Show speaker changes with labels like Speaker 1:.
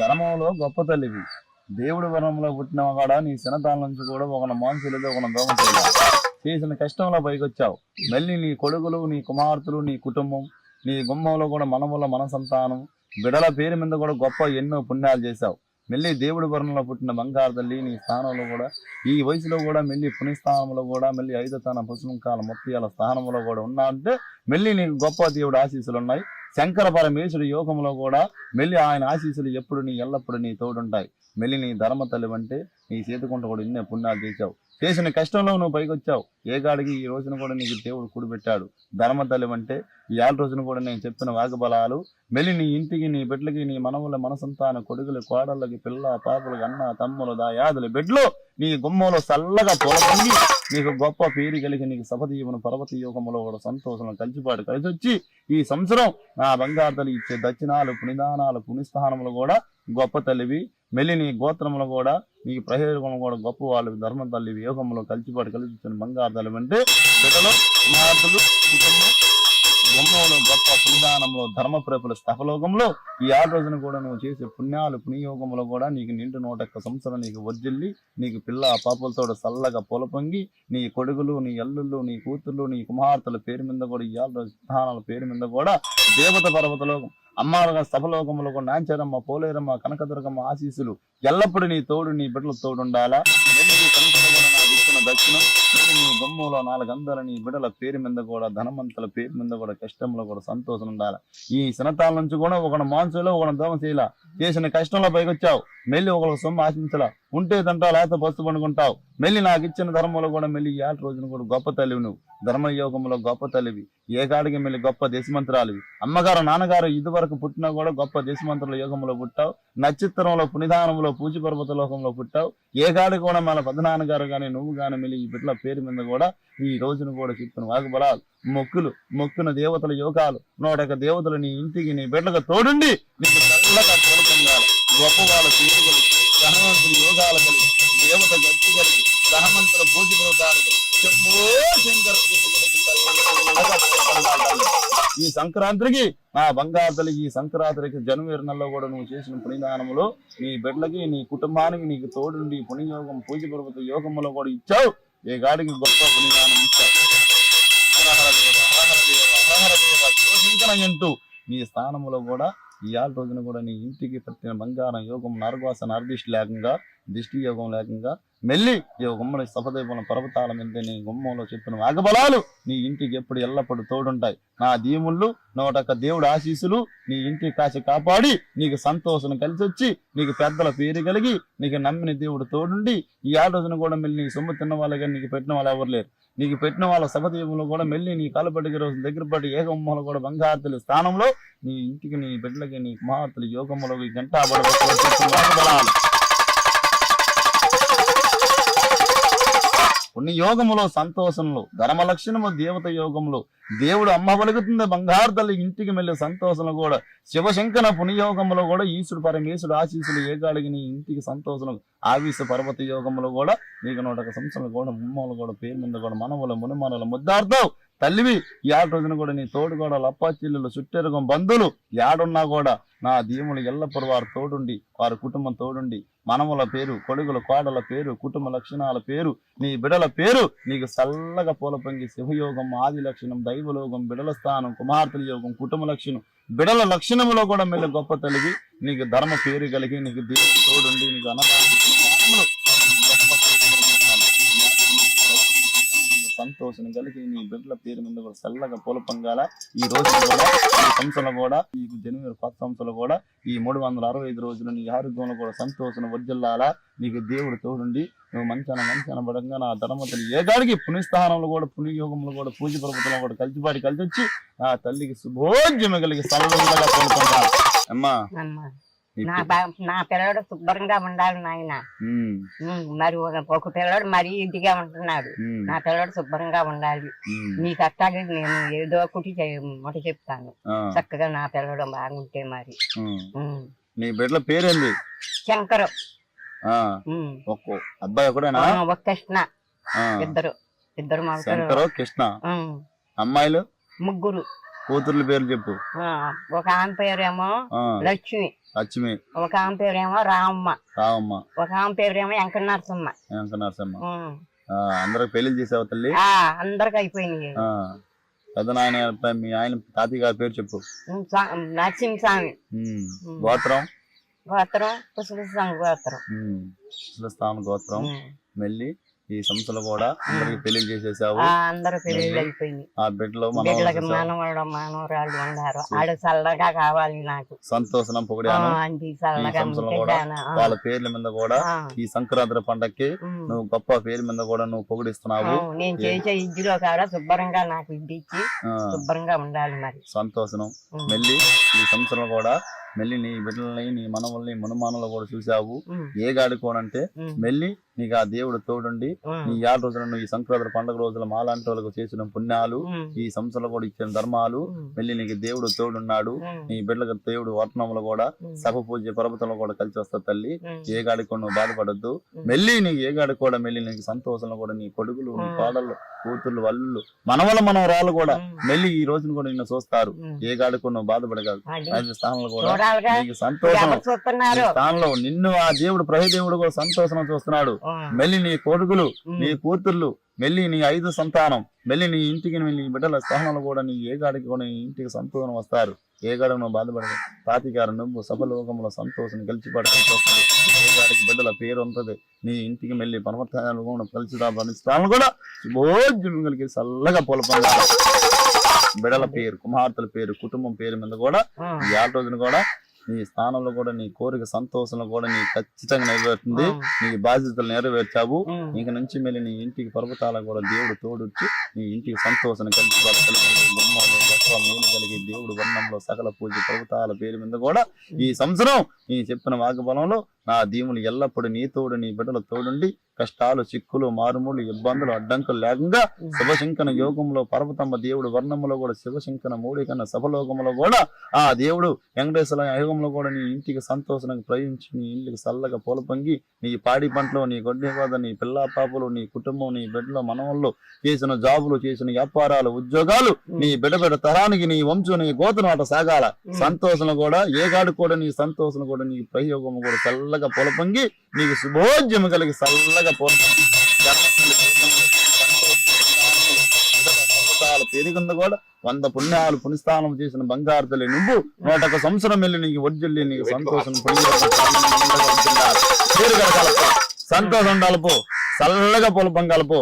Speaker 1: ధర్మంలో గొప్ప తల్లివి. దేవుడి వరంలో పుట్టిన కూడా నీ చిన్నతనం నుంచి కూడా ఒక మనుషులతో ఒక దోమ చేసిన కష్టంలో పైకొచ్చావు. మళ్ళీ నీ కొడుకులు నీ కుమార్తెలు నీ కుటుంబం నీ గుమ్మంలో కూడా మనముల మన సంతానం బిడల పేరు మీద కూడా గొప్ప ఎన్నో పుణ్యాలు చేశావు. మళ్ళీ దేవుడి వరంలో పుట్టిన బంగారు తల్లి నీ స్థానంలో కూడా ఈ వయసులో కూడా మళ్ళీ పుణ్యస్థానంలో కూడా మళ్ళీ ఐదో తన పుష్పంకాల ముత్యాల స్థానంలో కూడా ఉన్నా అంటే మళ్ళీ నీకు గొప్ప దేవుడు ఆశీస్సులు ఉన్నాయి. శంకర పరమేశ్వరి యోగంలో కూడా మెల్లి ఆయన ఆశీస్సులు ఎప్పుడు నీ ఎల్లప్పుడు నీ తోడుంటాయి. మెల్లి నీ ధర్మ తల్లి అంటే నీ చేతుకుంట కూడా ఇన్నే పుణ్యాలు చేశావు. చేసిన కష్టంలో నువ్వు పైకి వచ్చావు ఏ కాడికి ఈ రోజున కూడా నీకు దేవుడు కూడిపెట్టాడు. ధర్మ తల్లి అంటే ఈ ఏళ్ళ రోజున కూడా నేను చెప్పిన వాగ్బలాలు మళ్ళీ నీ ఇంటికి నీ బిడ్డలకి నీ మనవుల మనసంతాన కొడుకులు కోడళ్ళకి పిల్ల పాపలకి అన్న తమ్ములు దాయాదుల బిడ్డలు నీ గుమ్మంలో చల్లగా పొలపొంగి నీకు గొప్ప పేరు కలిగి నీకు సపదీవును పర్వత యోగములో కూడా సంతోషం కలిసిపాటు కలిసి వచ్చి ఈ సంవత్సరం నా బంగారు తల్లి ఇచ్చే దక్షిణాలు పునిదానాలు పునిస్థానములు కూడా గొప్ప తల్లివి. మెల్లి నీ గోత్రములు కూడా నీ ప్రయోజనం కూడా గొప్ప వాళ్ళు. ధర్మ తల్లి యోగంలో కలిసిపాటు కలిసి బంగారు తల్లి అంటే బిడ్డలు కుమార్తెలు కుటుంబం గొప్ప పునిదానంలో ధర్మ ప్రేపుల స్థపలోకంలో ఈ ఆరు రోజున కూడా నువ్వు చేసే పుణ్యాలు పుణ్యయోగములు కూడా నీకు నిండు నూట ఒక్క సంవత్సరం నీకు వర్జిల్లి నీకు పిల్ల పాపలతో చల్లగా పొలపొంగి నీ కొడుకులు నీ అల్లుళ్ళు నీ కూతుర్లు నీ కుమార్తెల పేరు మీద కూడా ఈ ఆరు రోజు స్థానాల పేరు మీద కూడా దేవత పర్వతలోకం అమ్మారుగా సభలోకములకు కూడా నాంచారమ్మ పోలేరమ్మ కనకదుర్గమ్మ ఆశీస్సులు ఎల్లప్పుడూ నీ తోడు నీ బిడ్డల తోడు ఉండాలా దక్షిణం నీ గమ్ములో నాలుగు అందాల నీ బిడ్డల పేరు మీద కూడా ధనవంతుల పేరు మీద కూడా కష్టంలో కూడా సంతోషం ఉండాలి. ఈ సినతాల నుంచి కూడా ఒక మాన్సులో ఒక దోమ చేయాల? చేసిన కష్టంలో పైకి వచ్చావు. మెల్లి ఒకరికి సొమ్ము ఆశించలా? ఉంటే తంటావు లేకపోతే బస్సు పండుకుంటావు. మెల్లి నాకు ఇచ్చిన ధర్మంలో కూడా మెల్లి ఈ ఏళ్ళ రోజున కూడా గొప్ప తల్లివి నువ్వు. ధర్మయోగంలో గొప్ప తల్లివి. ఏ కాడికి మెల్లి గొప్ప దేశమంత్రాలివి. అమ్మగారు నాన్నగారు ఇదివరకు పుట్టినా కూడా గొప్ప దేశమంత్రుల యోగంలో పుట్టావు. నక్షత్రంలో పునిదానంలో పూజ పర్వత లోకంలో పుట్టావు. ఏ కాడికి కూడా మన పెద్దనాన్నగారు కానీ నువ్వు కానీ మెల్లి ఈ బిడ్డల పేరు మీద కూడా ఈ రోజును కూడా చెప్పిన వాగుబలాలు మొక్కులు మొక్కున దేవతల యోగాలు నూటొక్క దేవతలు నీ ఇంటికి నీ బిడ్డకు తోడుండి నీకు చల్లగా తోడుకుండాలి గొప్ప వాళ్ళ పేరు కలిగి ధనవంతుల యోగాలు కలిగి దేవత గట్టి కలిగి ధనవంతుల పూజ బ్రోతాలు శంకర ఈ సంక్రాంతికి నా బంగారు ఈ సంక్రాంతికి జనవరి నెలలో కూడా నువ్వు చేసిన పుణ్యదానములో నీ బిడ్డలకి నీ కుటుంబానికి నీకు తోడుండి పుణ్యయోగం పూజ పర్వత యోగములో కూడా ఇచ్చావు. ఏ గాడికి గొప్ప పుణ్యదానం ఇచ్చావు? అంటూ నీ స్థానంలో కూడా ఈ ఆరు రోజున కూడా నీ ఇంటికి పట్టిన బంగారం యోగం నరవాస నరదిష్టి లేకుండా దిష్టి యోగం లేకుండా మెల్లి ఈ గుమ్మడి సపదేవుల పర్వతాల మీద నీ గుమ్మంలో చెప్పిన వాగబలాలు నీ ఇంటికి ఎప్పుడు ఎల్లప్పుడు తోడుంటాయి. నా దీముళ్ళు నోటొక్క దేవుడు ఆశీసులు నీ ఇంటికి కాసి కాపాడి నీకు సంతోషం కలిసి వచ్చి నీకు పెద్దల పేరు కలిగి నీకు నమ్మిన దేవుడు తోడుండి ఈ ఆ రోజున కూడా మెల్లి నీ సొమ్ము తిన్న వాళ్ళు కానీ నీకు పెట్టిన వాళ్ళు ఎవరు లేరు. నీకు పెట్టిన వాళ్ళ సభదీపంలో కూడా మెల్లి నీ కాలుపడికి రోజు దగ్గర పడి ఏకమ్మలో కూడా బంగారుతుల స్థానంలో నీ ఇంటికి నీ బిడ్డలకి నీ కుమార్తెలు యోగములో గంట కొన్ని యోగములో సంతోషంలో ధర్మ లక్షణము దేవత యోగంలో దేవుడు అమ్మ పలుకుతుంది బంగారు తల్లి ఇంటికి మెల్లి సంతోషంలో కూడా. శివశంకర పుణ్యయోగంలో కూడా ఈశ్వరుడు పరమేశ్వరుడు ఆశీస్సులు ఏగాడికి నీ ఇంటికి సంతోషం ఆవిశ పర్వత యోగంలో కూడా నీకు నూట ఒక సంవత్సరాలు కూడా ముమ్మలు కూడా పేరు మీద కూడా మనవుల మునిమనుల ముద్దార్థం. తల్లివి ఈ రోజున కూడా నీ తోడు కూడా లప్పాచిల్లులు చుట్టెరుగం బంధువులు యాడున్నా కూడా నా దీములు ఎల్లప్పుడు వారు తోడుండి వారి కుటుంబం తోడుండి మనముల పేరు కొడుకుల కోడల పేరు కుటుంబ లక్షణాల పేరు నీ బిడల పేరు నీకు చల్లగా పూల పొంగి శివయోగం ఆది లక్షణం దైవలోగం బిడల స్థానం కుమార్తెల యోగం కుటుంబ లక్షణం బిడల లక్షణములో కూడా మెల్లి గొప్ప తెలివి నీకు ధర్మ పేరు కలిగి నీకు దేవుడు తోడుండి నీకు అన్నదానం గొప్ప పేరు సంతోషం కలిగి నీ బిడ్డల పేరు మీద కూడా చల్లగా పూల పొంగాల. ఈ రోజు కూడా ఈ సంవత్సరం కూడా ఈ జనవరి కొత్త సంవత్సరం కూడా ఈ మూడు వందల అరవై ఐదు రోజులు నీ ఆరోగ్యంలో కూడా సంతోషం వర్జిల్లాలా నీకు దేవుడు తోడుండి నువ్వు మంచాన మంచాన పడంగా నా ధర్మతలు ఏ గాడికి పుణ్యస్థానంలో కూడా పుణ్యయోగంలో కూడా పూజ పర్వతంలో కూడా కలిసిపాటి కలిసి వచ్చి ఆ తల్లికి శుభోద్యమ కలిగి సర్వంగా కోలుకుంటాను అమ్మా. నీ
Speaker 2: నా బా- నా పిల్లడు శుభ్రంగా ఉండాలి నాయన.
Speaker 1: ఉమ్,
Speaker 2: మరి ఒక ఒక పిల్లడు మరీ ఇదిగా ఉంటున్నాడు.
Speaker 1: ఉమ్,
Speaker 2: నా పిల్లడు శుభ్రంగా ఉండాలి.
Speaker 1: ఉమ్,
Speaker 2: నీకు అట్టాగే నేను ఏదో ఒకటి చే- మొట చెప్తాను.
Speaker 1: ఆ,
Speaker 2: చక్కగా నా పిల్లడు బాగుంటే మరి.
Speaker 1: ఉమ్.
Speaker 2: ఉమ్.
Speaker 1: నీ బిడ్డల పేరేంది?
Speaker 2: శంకరు.
Speaker 1: ఆ.
Speaker 2: ఉమ్.
Speaker 1: ఒక్కో అబ్బాయి ఒకడేనా?
Speaker 2: ఆ, ఒక కృష్ణ.
Speaker 1: ఆ,
Speaker 2: ఇద్దరు. ఇద్దరు
Speaker 1: శంకరు కృష్ణ.
Speaker 2: ఉమ్.
Speaker 1: అమ్మాయిలు?
Speaker 2: ముగ్గురు.
Speaker 1: కూతుర్ల పేర్లు చెప్పు.
Speaker 2: ఒక ఆమె పేరేమో లక్ష్మి.
Speaker 1: లక్ష్మి.
Speaker 2: ఒక ఆమె పేరేమో రామమ్మ
Speaker 1: రావమ్మ
Speaker 2: ఒక ఆమె పేరేమో వెంకట నరసమ్మ
Speaker 1: వెంక నరసమ్మ అందరికి పెళ్ళి చేసావు తల్లి?
Speaker 2: అందరికి అయిపోయినాయి.
Speaker 1: ఆ. పెద్ద నాయన మీ ఆయన తాతయ్య గారి పేరు చెప్పు.
Speaker 2: నరసింహస్వామి.
Speaker 1: గోత్రం?
Speaker 2: గోత్రం గోత్రం.
Speaker 1: గోత్రం. మెల్లి ఈ సంస్థలు కూడా అందరికి పెళ్ళి చేసేసావు.
Speaker 2: అందరూ అయిపోయింది
Speaker 1: ఆ బిడ్డలో
Speaker 2: బిడ్డలకి
Speaker 1: మనం
Speaker 2: మానవాళ్ళు మానవరాళ్ళు ఉన్నారు ఆడ చల్లగా కావాలి నాకు.
Speaker 1: సంతోషం వాళ్ళ పేర్ల మీద కూడా ఈ సంక్రాంతి పండక్కి. నువ్వు గొప్ప పేరు మీద కూడా నువ్వు పొగిడిస్తున్నావు.
Speaker 2: నేను చేసే ఇద్దులో కాడ శుభ్రంగా నాకు
Speaker 1: ఆ,
Speaker 2: శుభ్రంగా ఉండాలి మరి.
Speaker 1: సంతోషం. మెల్లి ఈ సంవత్సరం కూడా మెల్లి నీ బిడ్డల్ని నీ మనవల్ని మనుమానులు కూడా చూసావు. ఏ గాడుకోనంటే. మెల్లి నీకు ఆ దేవుడు తోడుండి. నీ ఏడు రోజుల నువ్వు ఈ సంక్రాంతి పండుగ రోజుల మాలాంటి వాళ్ళకు చేసిన పుణ్యాలు. ఈ సంవత్సరంలో కూడా ఇచ్చిన ధర్మాలు. మెల్లి నీకు దేవుడు తోడున్నాడు. నీ బిడ్డలకు దేవుడు వర్ణములు కూడా. సభ పూజ పర్వతంలో కూడా కలిసి వస్తా తల్లి. ఏ గాడికి కూడా నువ్వు బాధపడద్దు. మెల్లి నీకు ఏ గాడికి కూడా మెల్లి నీకు సంతోషంలో కూడా నీ కొడుకులు నీ. కోడళ్ళు కూతుర్లు వల్లులు మనవల మనవరాలు కూడా
Speaker 2: ఉం.
Speaker 1: మెల్లి ఈ రోజున కూడా నిన్ను చూస్తారు. ఏ గాడికి కూడా నువ్వు బాధపడగలదు స్థానంలో కూడా సంతోషం.
Speaker 2: చూస్తున్నారు.
Speaker 1: స్థానంలో నిన్ను ఆ దేవుడు ప్రభుదేవుడు కూడా సంతోషం చూస్తున్నాడు. మెల్లి నీ కొడుకులు. నీ కూతుర్లు మెల్లి నీ ఐదు సంతానం మెల్లి నీ ఇంటికి నీ బిడ్డల స్థానంలో కూడా నీ ఏ గాడికి కూడా నీ ఇంటికి సంతోషం వస్తారు. ఏ గాడికి నువ్వు బాధపడదు తాతిగారు నువ్వు సభలోకంలో సంతోషం కలిసి పడుతుంది గాడికి బిడ్డల పేరు ఉంటుంది నీ ఇంటికి కూడా కలిసి స్థానం కూడా భోజనం కలిగి చల్లగా పొలపంగా బిడల పేరు కుమార్తెల పేరు కుటుంబం పేరు మీద కూడా. ఈ ఆట రోజున కూడా నీ స్థానంలో కూడా నీ కోరిక సంతోషంలో కూడా నీ ఖచ్చితంగా నెరవేరుతుంది. నీ బాధ్యతలు నెరవేర్చావు. ఇంక నుంచి మళ్ళీ నీ ఇంటికి పర్వతాలకు కూడా దేవుడు తోడుచ్చి నీ ఇంటికి సంతోషం కలిసి కలిగి మేలు కలిగి దేవుడు వర్ణంలో సకల పూజ పర్వతాల పేరు మీద కూడా ఈ సంవత్సరం నీ చెప్పిన వాగ్బలంలో నా దీవులు ఎల్లప్పుడూ నీ తోడు నీ బిడ్డల తోడుండి కష్టాలు చిక్కులు మారుమూలు ఇబ్బందులు అడ్డంకులు లేకుండా శివశంకన యోగంలో పర్వతమ్మ దేవుడు వర్ణములో కూడా శివశంకన మూడి కన్నా సభలోకంలో కూడా ఆ దేవుడు వెంకటేశ్వర యోగంలో కూడా నీ ఇంటికి సంతోషంగా ప్రయోగించి నీ ఇంటికి చల్లగా పూల పొంగి నీ పాడి పంటలో నీ గొడ్డి నీ పిల్లా పాపలు నీ కుటుంబం నీ బిడ్డలో మనవల్లో చేసిన జాబు జాబులు చేసిన వ్యాపారాలు ఉద్యోగాలు నీ బిడ్డ తరానికి నీ వంశం నీ గోతను అట సాగాల సంతోషం కూడా ఏ గాడు కూడా నీ సంతోషం కూడా నీ ప్రయోగం కూడా చల్లగా పొల పొంగి నీకు శుభోద్యమ కలిగి చల్లగా పొల పొంగి ధర్మస్థలి జీవితంలో సంతోషం, పర్వతాల పేరుకుంద కూడా వంద పుణ్యాలు పుణ్యస్థానం చేసిన బంగారు తల్లి నువ్వు. నూటొక సంవత్సరం వెళ్ళి నీకు వడ్జల్లి నీకు సంతోషం సంతోషం ఉండాలి పో. చల్లగా పొలపం కలపో